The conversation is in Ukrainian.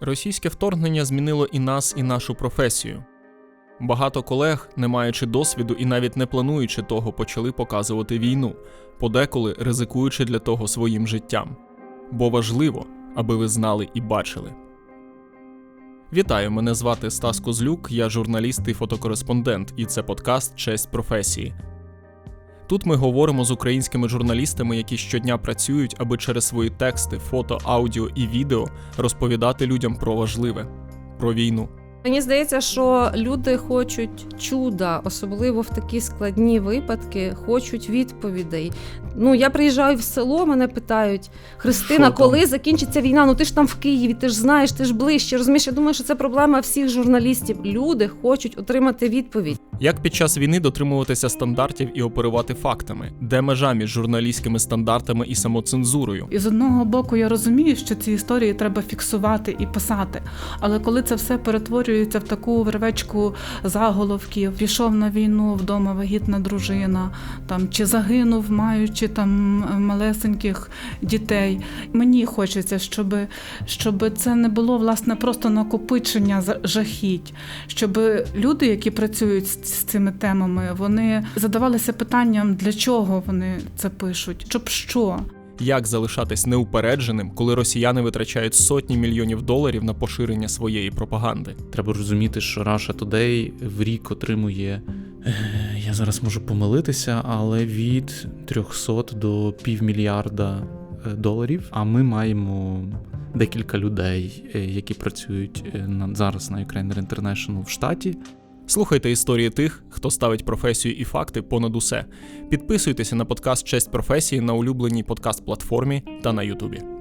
Російське вторгнення змінило і нас, і нашу професію. Багато колег, не маючи досвіду і навіть не плануючи того, почали показувати війну, подеколи ризикуючи для того своїм життям. Бо важливо, аби ви знали і бачили. Вітаю, мене звати Стас Козлюк, я журналіст і фотокореспондент, і це подкаст Честь професії. Тут ми говоримо з українськими журналістами, які щодня працюють, аби через свої тексти, фото, аудіо і відео розповідати людям про важливе, про війну. Мені здається, що люди хочуть чуда, особливо в такі складні випадки, хочуть відповідей. Ну я приїжджаю в село, мене питають: Христина, коли закінчиться війна? Ну ти ж там в Києві, ти ж знаєш, ти ж ближче. Розумієш, я думаю, що це проблема всіх журналістів. Люди хочуть отримати відповідь. Як під час війни дотримуватися стандартів і оперувати фактами, де межа між журналістськими стандартами і самоцензурою? І з одного боку я розумію, що ці історії треба фіксувати і писати. Але коли це все перетворюється в таку вервечку заголовків, пішов на війну вдома вагітна дружина, там чи загинув, маючи там малесеньких дітей. Мені хочеться, щоб, щоб це не було власне просто накопичення жахіть, щоб люди, які працюють з, з цими темами, вони задавалися питанням, для чого вони це пишуть, щоб що. Як залишатись неупередженим, коли росіяни витрачають сотні мільйонів доларів на поширення своєї пропаганди? Треба розуміти, що Russia Today в рік отримує. е, Я зараз можу помилитися, але від 300 до півмільярда е, доларів. А ми маємо декілька людей, е, які працюють зараз на Ukrainer International в штаті. Слухайте історії тих, хто ставить професію і факти понад усе. Підписуйтеся на подкаст Честь професії на улюбленій подкаст-платформі та на Ютубі.